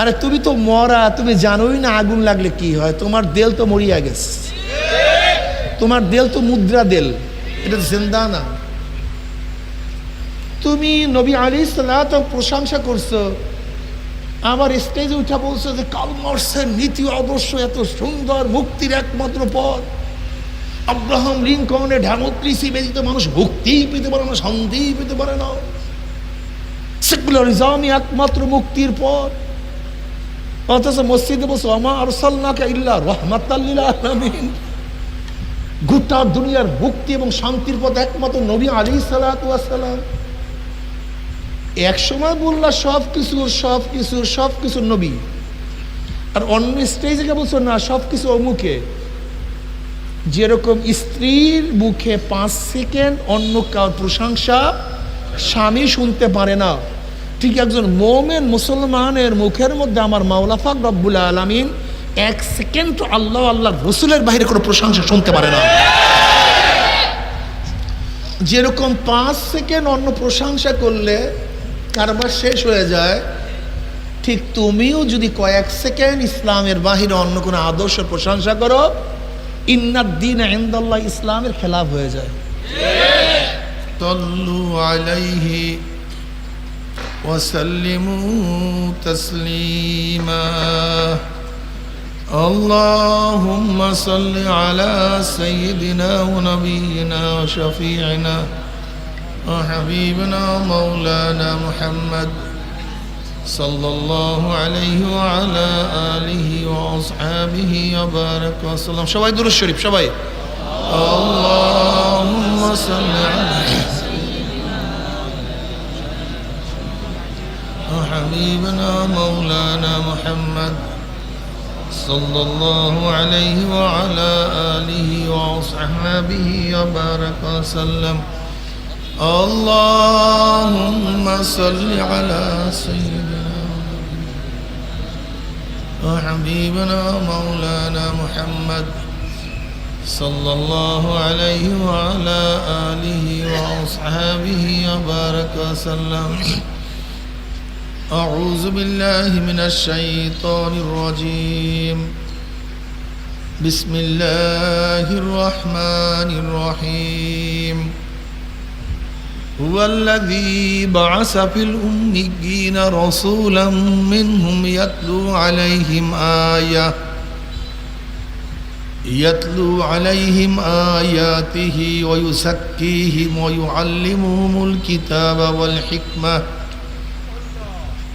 আরে তুমি তো মরা, তুমি জানোই না আগুন লাগলে কি হয়। তোমার দেল তো মরিয়া গেছে। তোমার দেল তো মুদ্রা দেল। এটা তো জিন্দা না। তুমি নবী আলী সাল্লাহ প্রশংসা করছ। আমার স্টেজে উঠা বলছো যে কালমার্সের নীতি আদর্শ এত সুন্দর, মুক্তির একমাত্র পথ। আব্রাহাম লিঙ্কনের ডেমোক্রেসি ব্যতীত মানুষ মুক্তিই পেতে পারে না শান্তিই পেতে পারে না। সেকুলারিজমই একমাত্র মুক্তির পথ। অথচ মসজিদে বসে আমা আরসাল্লাকা ইল্লা রহমাতাল্লিল আলামিন। গোটা দুনিয়ার মুক্তি এবং শান্তির পথ একমাত্র নবী আলী সালাম এক সময় বললা সব কিছু সব কিছু সব কিছু নবী। আর অন্য স্টেজে বলছো, না সব কিছু অমুকে। যেরকম স্ত্রীর মুখে পাঁচ সেকেন্ড, অন্য কার প্রশংসা স্বামী শুনতে পারে না। ঠিক একজন মোমেন মুসলমানের মুখের মধ্যে আমার মাওলাফাক রব্বুল আলমিন এক সেকেন্ড আল্লাহ আল্লাহ রসুলের বাহিরে কোনো প্রশংসা শুনতে পারে না। যেরকম পাঁচ সেকেন্ড অন্য প্রশংসা করলে কারবার শেষ হয়ে যায়, ঠিক তুমিও যদি কয়েক সেকেন্ড ইসলামের বাহিরে অন্য কোনো আদর্শ প্রশংসা করো ইন্নার দিন আহমদাল্লাহ ইসলামের খেলাফ হয়ে যায়। তল্লু وسلموا تسليما. اللهم صل على سيدنا ونبينا وشفيعنا وحبيبنا مولانا محمد صلى الله عليه وعلى آله وأصحابه وبارك وسلم. شوايد دور الشريف شوائد اللهم صل على وحبيبنا مولانا محمد صلى الله عليه وعلى آله وأصحابه وبارك وسلم. اللهم صل على سيدنا وحبيبنا مولانا محمد صلى الله عليه وعلى آله وأصحابه وبارك وسلم. أعوذ بالله من الشيطان الرجيم. بسم الله الرحمن الرحيم. هو الذي بعث في الأميين رسولا منهم يتلو عليهم آية يتلو عليهم آياته ويزكيهم ويعلمهم الكتاب والحكمة.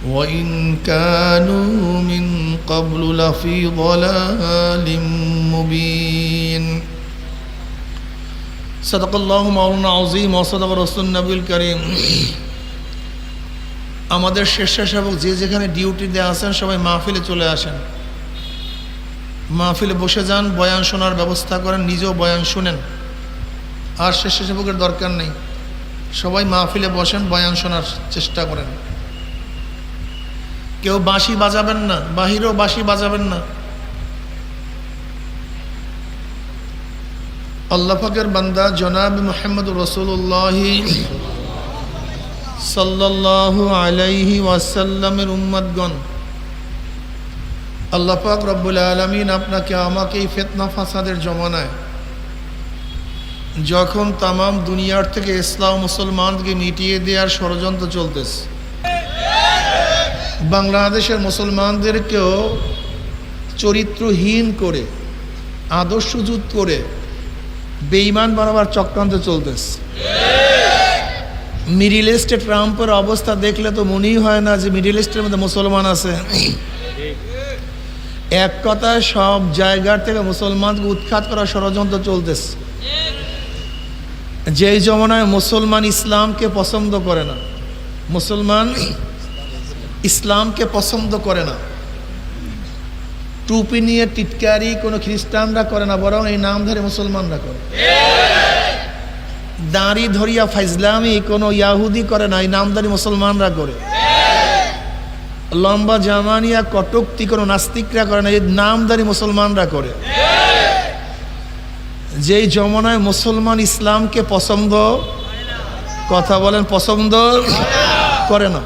وإن كانوا من قبل لفي ضلال مبين صدق الله مولانا عظيم وصدق رسول النبي الكريم আমাদের স্বেচ্ছাসেবক যে যেখানে ডিউটিতে আছেন সবাই মাহফিলে চলে আসেন মাহফিলে বসে যান বয়ান শোনার ব্যবস্থা করেন নিজেও বয়ান শুনেন আর স্বেচ্ছাসেবকের দরকার নেই সবাই মাহফিলে বসেন বয়ান শোনার চেষ্টা করেন কেউ বাঁশি বাজাবেন না, বাহিরেও বাঁশি বাজাবেন না। আল্লাহাকের বান্দা জনাব মোহাম্মদ রসুল্লাহ সাল্লাহ আলাইহি ওয়াসাল্লামের উম্মদগণ আল্লাহ পাক রব্বুল আলমিন আপনাকে, আমাকে এই ফেতনা ফাসাদের জমানায় যখন তামাম দুনিয়ার থেকে ইসলাম মুসলমানকে মিটিয়ে দেওয়ার ষড়যন্ত্র চলতেছে বাংলাদেশের মুসলমানদেরকেও চরিত্রহীন করে আদর্শযুত করে বেইমান বানাবার চক্রান্ত চলতেছে। মিডিল ইস্টে ট্রাম্পের অবস্থা দেখলে তো মনেই হয় না যে মিডিল ইস্টের মধ্যে মুসলমান আছে। এক কথায় সব জায়গার থেকে মুসলমানকে উৎখাত করার ষড়যন্ত্র চলতেছে। যেই জমানায় মুসলমান ইসলামকে পছন্দ করে না, মুসলমান ইসলামকে পছন্দ করে না। টুপি নিয়ে টিটকারি কোনো খ্রিস্টানরা করে না, বরং এই নামধারী মুসলমানরা করে। দাঁড়ি ধরিয়া ফাইজলামি কোনো ইয়াহুদি করে না, এই নামধারী মুসলমানরা করে। লম্বা জামানিয়া কটুক্তি কোনো নাস্তিকরা করে না, এই নামধারী মুসলমানরা করে। যেই জমানায় মুসলমান ইসলামকে পছন্দ, কথা বলেন, পছন্দ করে না।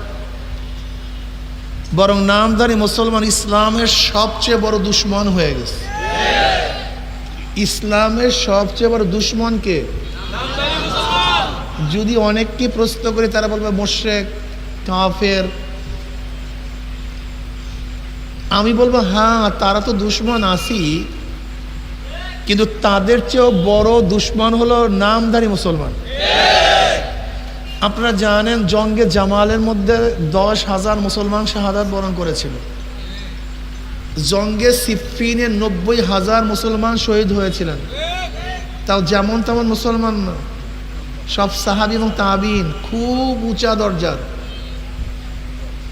বরং নামধারী মুসলমান ইসলামের সবচেয়ে বড় দুশ্মন হয়ে গেছে। ইসলামের সবচেয়ে বড় দুশ্মনকে যদি অনেককে প্রশ্ন করি তারা বলবে মোশেক কাফের। আমি বলব হ্যাঁ তারা তো দুশ্মন আসি কিন্তু তাদের চেয়েও বড় দুশ্মন হলো নামধারী মুসলমান। আপনারা জানেন জঙ্গে জামালের মধ্যে দশ হাজার মুসলমান শাহাদাত বরণ করেছিল। জঙ্গে সিফিনে নব্বই হাজার মুসলমান শহীদ হয়েছিলেন। তাও যেমন তেমন মুসলমান না। সব সাহাবি এবং তাবিন খুব উঁচা দরজার।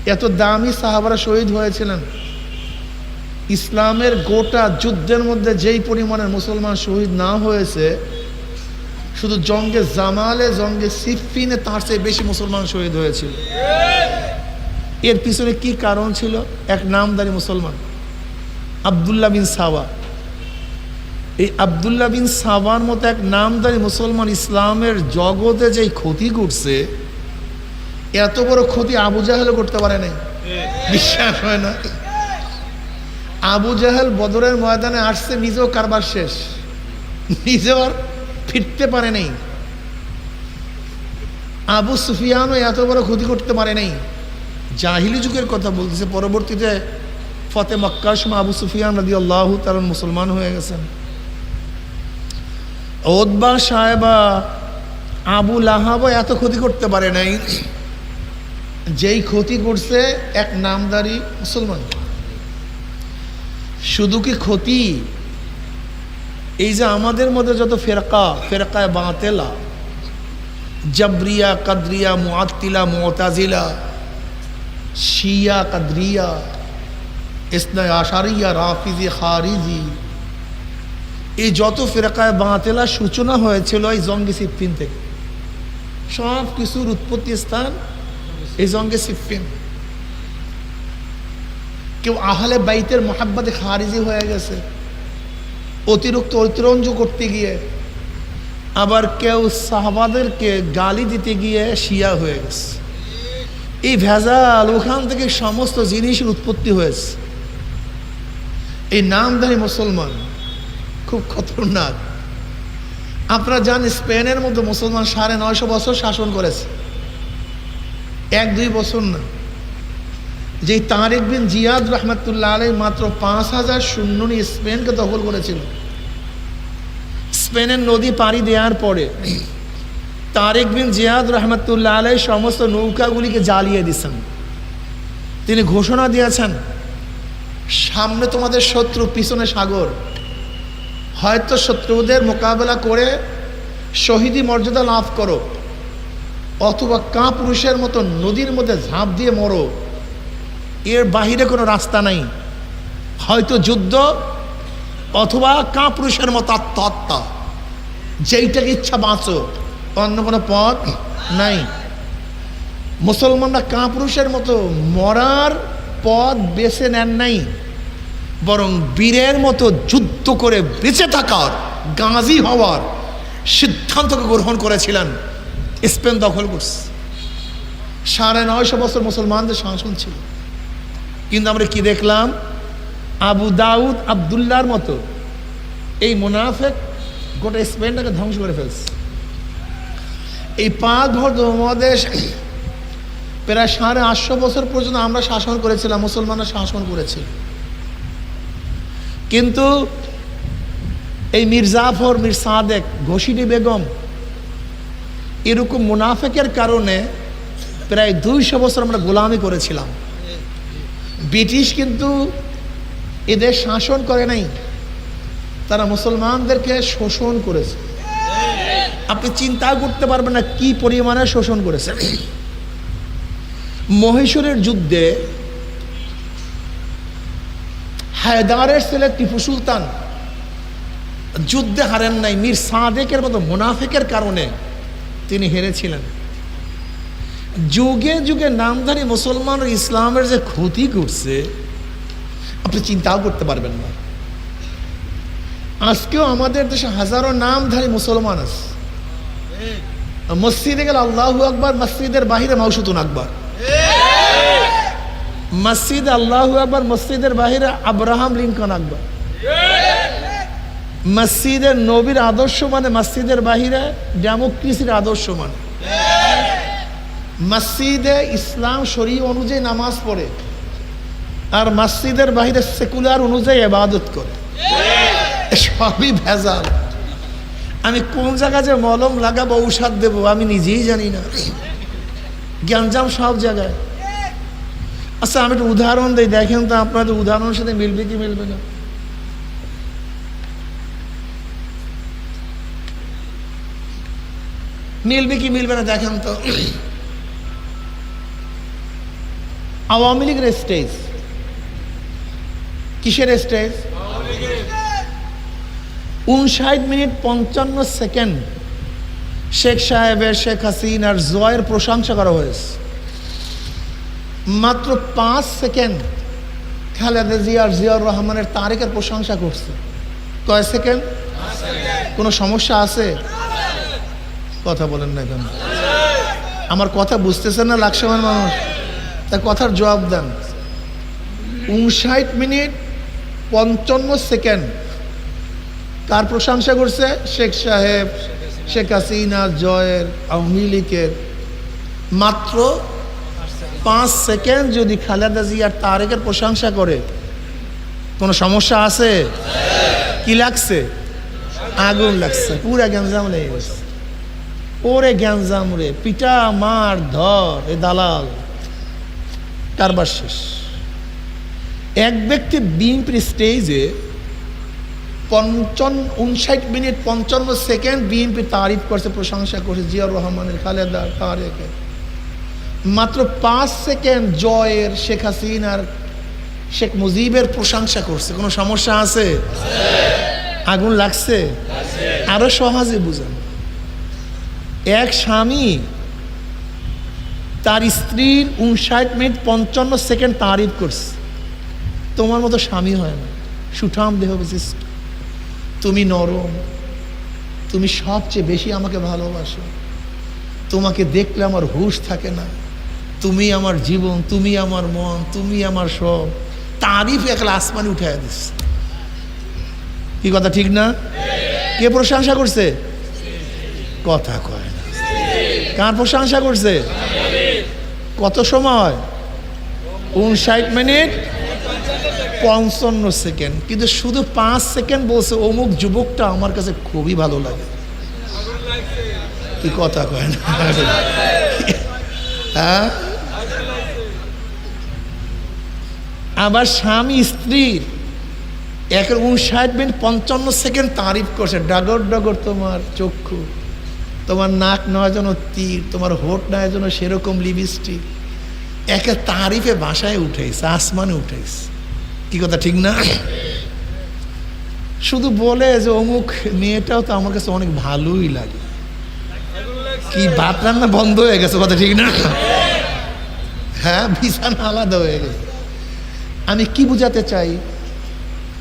এত দামি সাহাবারা শহীদ হয়েছিলেন। ইসলামের গোটা যুদ্ধের মধ্যে যেই পরিমাণের মুসলমান শহীদ না হয়েছে শুধু জঙ্গে জামালে, জঙ্গে সিফিনে তার চেয়ে বেশি মুসলমান শহীদ হয়েছিল। এর পিছনে কি কারণ ছিল? এক নামদারি মুসলমান, আবদুল্লাহ বিন সাওয়া। এই আবদুল্লাহ বিন সাওয়ার মতো এক নামদারি মুসলমান ইসলামের জগতে যেই ক্ষতি করছে এত বড় ক্ষতি আবু জাহেলও করতে পারে নাই। বিশ্বাস হয় না? আবু জাহেল বদরের ময়দানে আসছে, নিজেও কারবার শেষ। নিজেও আর ফিরতে পারে নাই। আবু সুফিয়ানও এত বড় ক্ষতি করতে পারে নাই। জাহিলি যুগের কথা বলতেছে, পরবর্তীতে ফতে মক্কার সময় আবু সুফিয়ান রাদি আল্লাহ তার মুসলমান হয়ে গেছেন। ওদবা সাহেবা আবু লাহাবও এত ক্ষতি করতে পারে নাই, যেই ক্ষতি করছে এক নামদারি মুসলমান। শুধু কি ক্ষতি? এই যে আমাদের মধ্যে যত ফেরকা, ফেরকায় বাঁতেলা, জবরিয়া, কাদরিয়া, মুআত্তিলা, মুতাজিলা, শিয়া, কাদরিয়া ইসনা আশারিয়া, রাফিজি, খারিজি, এই যত ফেরকায় বাঁতেলা সূচনা হয়েছিল এই জঙ্গি সিফিন থেকে। সব কিছুর উৎপত্তি স্থান এই জঙ্গে সিফিন কেউ আহলে বাইতের মোহাব্বতে খারিজি হয়ে গেছে। অতিরিক্ত অতিরঞ্জ করতে গিয়ে আবার কেউ সাহাবাদেরকে গালি দিতে গিয়ে শিয়া হয়ে গেছে। এই ভেজাল, ওখান থেকে সমস্ত জিনিসের উৎপত্তি হয়েছে। এই নামধারী মুসলমান খুব খতরনাক। আপনারা জান স্পেনের মধ্যে মুসলমান সাড়ে নয়শো বছর শাসন করেছে। এক দুই বছর না। যে তারেক বিন জিয়াদ রহমতুল্লাহ আলাই মাত্র পাঁচ হাজার শূন্য নিয়ে স্পেনকে দখল করেছিল। স্পেনের নদী পাড়ি দেওয়ার পরে তারেক বিন জিয়াদ রহমতুল্লাহ আলাই সমস্ত নৌকাগুলিকে জ্বালিয়ে দিয়েছেন। তিনি ঘোষণা দিয়েছেন, সামনে তোমাদের শত্রু, পিছনে সাগর। হয়তো শত্রুদের মোকাবেলা করে শহীদি মর্যাদা লাভ করো, অথবা কাঁ পুরুষের মতো নদীর মধ্যে ঝাঁপ দিয়ে মরো। এর বাহিরে কোনো রাস্তা নাই। হয়তো যুদ্ধ অথবা কাঁ পুরুষের মতো আত্মহত্যা। যেইটাকে ইচ্ছা বাঁচো, অন্য কোনো পথ নাই। মুসলমানরা কাঁ পুরুষের মতো মরার পথ বেছে নেন নাই, বরং বীরের মতো যুদ্ধ করে বেঁচে থাকার, গাজী হওয়ার সিদ্ধান্তকে গ্রহণ করেছিলেন স্পেন দখল করছে সাড়ে নয়শো বছর মুসলমানদের শাসন ছিল। কিন্তু আমরা কি দেখলাম? আবু দাউদ আবদুল্লার মতো। এই মুনাফেক গোটা স্পেনটাকে ধ্বংস করে ফেলছে। এই পাঁচ ভর মহাদেশ প্রায় সাড়ে আটশো বছর পর্যন্ত আমরা শাসন করেছিলাম, মুসলমানরা শাসন করেছিল। কিন্তু এই মীর জাফর, মীর সাদেক ঘষিনী বেগম এরকম মুনাফেকের কারণে প্রায় দুইশো বছর আমরা গোলামি করেছিলাম। ব্রিটিশ কিন্তু এদের শাসন করে নাই। তারা মুসলমানদেরকে শোষণ করেছে। আপনি চিন্তা করতে পারবেন না কি পরিমাণে শোষণ করেছে। মহীশূরের যুদ্ধে হায়দারের ছেলে টিপু সুলতান যুদ্ধে হারেন নাই। মীর সাদেকের মতো মুনাফেকের কারণে তিনি হেরেছিলেন। যুগে যুগে নামধারী মুসলমান ইসলামের যে ক্ষতি করছে, আপনি চিন্তাও করতে পারবেন না। আজকেও আমাদের দেশে হাজারো নামধারী মুসলমান আছে। মসজিদে গেলে আল্লাহু আকবার, মসজিদের বাহিরে মাউসুতুন আকবর। মসজিদ আল্লাহ আকবর, মসজিদের বাহিরে আব্রাহাম লিঙ্কন আকবর। মসজিদের নবীর আদর্শ মানে মসজিদের বাহিরে ডেমোক্রেসির আদর্শ মানে। মসজিদে ইসলাম শরী অনুযায়ী নামাজ পড়ে আর মসজিদের বাহিরে সেকুলার অনুযায়ী এবাদত করে। সবই ভেজাল। আমি কোন জায়গায় যে মলম লাগাবো ঔষধ দেবো আমি নিজেই জানি না। জ্ঞানজাম সব জায়গায়। আচ্ছা আমি একটু উদাহরণ দিই। দেখেন তো আপনাদের উদাহরণের সাথে মিলবে কি মিলবে না? মিলবে কি মিলবে না? দেখেন তো। আওয়ামী লীগের স্টেজ কিসের স্টেজ উনষাট মিনিট পঞ্চান্ন সেকেন্ড শেখ সাহেবের, শেখ হাসিনার জয়ের প্রশংসা করা হয়েছে। মাত্র পাঁচ সেকেন্ড খালেদা জিয়ার, জিয়াউর রহমানের তারেকের প্রশংসা করছে। কয় সেকেন্ড কোনো সমস্যা আছে? কথা বলেন না কেন? আমার কথা বুঝতেছেন না লাকসামের মানুষ? তা কথার জবাব দেন। উনষাট মিনিট পঞ্চান্ন সেকেন্ড। কার প্রশংসা করছে শেখ সাহেব, শেখ হাসিনা জয়ের আওয়ামী লীগের। মাত্র পাঁচ সেকেন্ড যদি খালেদা জিয়ার তারেকের প্রশংসা করে। কোনো সমস্যা আছে? কি লাগছে? আগুন লাগছে, পুরা গ্যাঞ্জাম লেগে গেছে। ওরে গ্যাঞ্জাম রে, পিটা মার ধর, এ দালাল। কারবার শেষ। এক ব্যক্তি বিএনপির স্টেজে পঞ্চান্ন উনষাট মিনিট পঞ্চান্ন সেকেন্ড বিএনপি তারিফ করছে প্রশংসা করছে জিয়াউর রহমানের খালেদা তারেকের মাত্র পাঁচ সেকেন্ড জয়ের শেখ হাসিনার শেখ মুজিবের প্রশংসা করছে। কোনো সমস্যা আছে? আগুন লাগছে। আরও সহজে বুঝান। এক স্বামী তার স্ত্রীর উনষাট মিনিট পঞ্চান্ন সেকেন্ড তারিফ করছে। তোমার মতো স্বামী হয় না। সুঠাম দেহ বিশিষ্ট। তুমি নরম। তুমি সবচেয়ে বেশি আমাকে ভালোবাসো। তোমাকে দেখলে আমার হুশ থাকে না। তুমি আমার জীবন, তুমি আমার মন, তুমি আমার সব। তারিফ একলা আসমানে উঠাই দিস। কি কথা, ঠিক না? কে প্রশংসা করছে? কথা কয় না। কার প্রশংসা করছে? কত সময়? উনষাট মিনিট, পঞ্চান্ন সেকেন্ড। কিন্তু শুধু পাঁচ সেকেন্ড বলছে, অমুক যুবকটা আমার কাছে খুবই ভালো লাগে। কি কথা কয় না? হ্যাঁ? আবার স্বামী স্ত্রীর এক উনষাট মিনিট, পঞ্চান্ন সেকেন্ড তারিফ করছে। ডাগর ডাগর তোমার চক্ষু। তোমার নাক নয় যেন তীর, তোমার হোট নয় যেন সেরকম লিপস্টিক। একে তারিফে বাসায় উঠেছে, আসমানে উঠেছে। কি কথা, ঠিক না? শুধু বলে যে অমুক মেয়েটাও তো আমার কাছে অনেক ভালোই লাগে। কি ভাত রান্না বন্ধ হয়ে গেছে, কথা ঠিক না? হ্যাঁ বিছানা আলাদা হয়ে গেছে। আমি কি বুঝাতে চাই?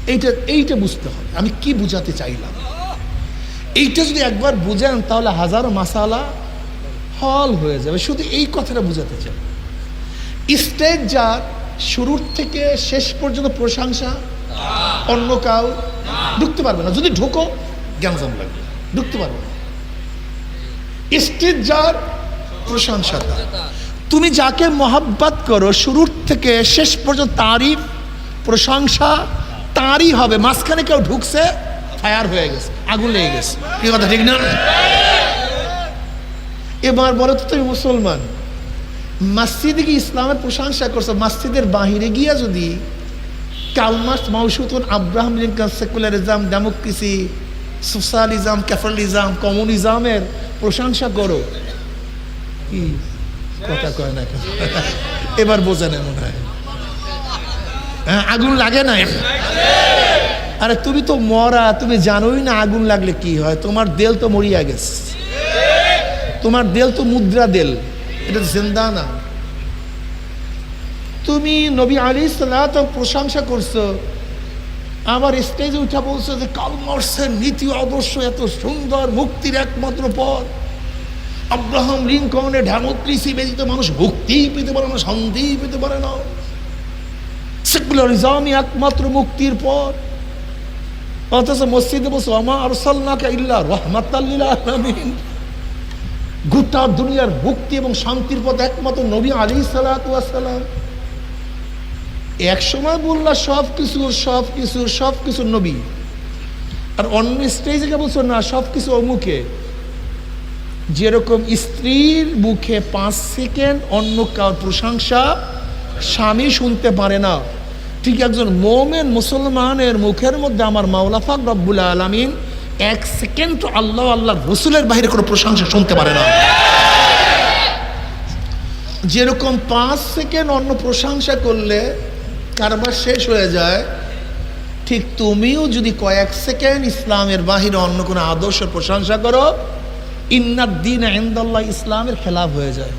এইটা এইটা বুঝতে হবে। আমি কি বুঝাতে চাইলাম? এইটা যদি একবার বুঝেন, তাহলে হাজারো মাসালা হল হয়ে যাবে। শুধু এই কথাটা বুঝাতে চাই। স্টেজ যার শুরুর থেকে শেষ পর্যন্ত প্রশংসা, অন্য কাউ, ঢুকতে পারবে না। যদি ঢুকো জ্ঞানজাম লাগবে। ঢুকতে পারবে না। স্টেজ যার প্রশংসা তুমি যাকে মহাব্বাত করো, শুরুর থেকে শেষ পর্যন্ত তারই প্রশংসা, তারই হবে। মাঝখানে কেউ ঢুকছে ফায়ার হয়ে গেছে, আগুন লেগে গেছে। কি কথা, ঠিক না? এবার বলো তো তুমি মুসলমান, মসজিদে গিয়ে ইসলামের প্রশংসা করছ? মসজিদের বাহিরে গিয়া যদি কালমাস মাউসুতুন, Abraham Lincoln, secularism, democracy, socialism, capitalism, কমিউনিজমের প্রশংসা করো। কি কথা কয় না? এবার বোঝেন মনে হয়। হ্যাঁ আগুন লাগে না? আরে তুমি তো মরা, তুমি জানোই না আগুন লাগলে কি হয়। তোমার দেল তো মরিয়া গেছে। তোমার দেল তো মুদ্রা দেল। এটা তো জিন্দা না। তুমি নবী আলী সাল্লাহ প্রশংসা করছ। আবার স্টেজে উঠা বলছো যে কালমার্সের নীতি আদর্শ এত সুন্দর, মুক্তির একমাত্র পথ। আব্রাহাম লিঙ্কনের ডেমোক্রেসি ব্যতীত মানুষ মুক্তিই পেতে পারে না, শান্তিই পেতে পারে না। সেকুলারিজমই একমাত্র মুক্তির পথ। অথচ মসজিদে বসে আমা আরসাল্লাকা ইল্লা রহমাতাল্লিল আলামিন। গোটা দুনিয়ার মুক্তি এবং শান্তির পথ একমাত্র নবী আলী সালাম। এক সময় বললা, সব কিছুর সব কিছুর সব কিছুর নবী। আর অন্য স্টেজে কে বলছো, না, সব কিছু অমুকে। যেরকম স্ত্রীর মুখে পাঁচ সেকেন্ড, অন্য কার প্রশংসা স্বামী শুনতে পারে না। ঠিক একজন মোমেন মুসলমানের মুখের মধ্যে আমার মাওলাফাক রব্বুল আলমিন এক সেকেন্ড আল্লাহ আল্লাহ রসুলের বাইরে কোনো প্রশংসা শুনতে পারে না। যেরকম পাঁচ সেকেন্ড অন্য প্রশংসা করলে কারবার শেষ হয়ে যায়, ঠিক তুমিও যদি কয়েক সেকেন্ড ইসলামের বাহিরে অন্য কোনো আদর্শের প্রশংসা করো ইন্নাদ দিন আহমদাল্লাহ ইসলামের খেলাফ হয়ে যায়।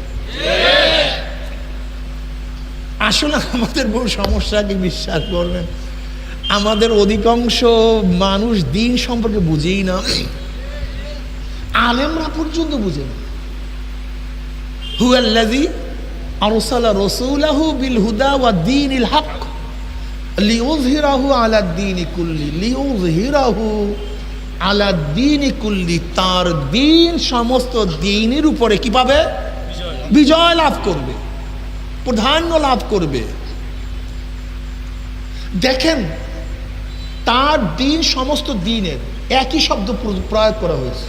আসলে আমাদের বড় সমস্যাকে বিশ্বাস করবেন? আমাদের অধিকাংশ মানুষ দিন সম্পর্কে বুঝেই না। আলেমরা পর্যন্ত বুঝে না। হুয়াল্লাজি আরসালা রসুলাহু বিল হুদা ওয়া দীনিল হক লিউযহিরাহু আলা দ্বীনি কুল্লি লিউযহিরাহু আলা দ্বীনি কুল্লি তার দিন সমস্ত দিনের উপরে কি পাবে? বিজয় লাভ করবে। প্রাধান্য লাভ করবে। দেখেন তার দিন সমস্ত দিনের একই শব্দ প্রয়োগ করা হয়েছে।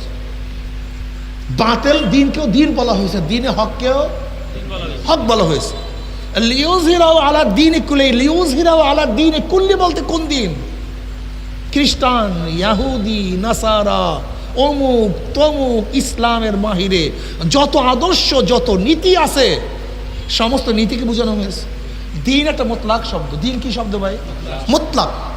বাতেল দিনকেও দিন বলা হয়েছে দিনে হককেও হক বলা হয়েছে। লিউজ হিরাও আলা দিন কুলে লিউজ হিরাও আলা দিন কুল্লি বলতে কোন দিন? খ্রিস্টান ইয়াহুদি নাসারা অমুক তমুক ইসলামের মাহিরে। যত আদর্শ যত নীতি আছে সমস্ত নীতিকে বোঝানো হয়েছে। দিন একটা মোতলাক শব্দ। দিন কি শব্দ ভাই? মোতলাক।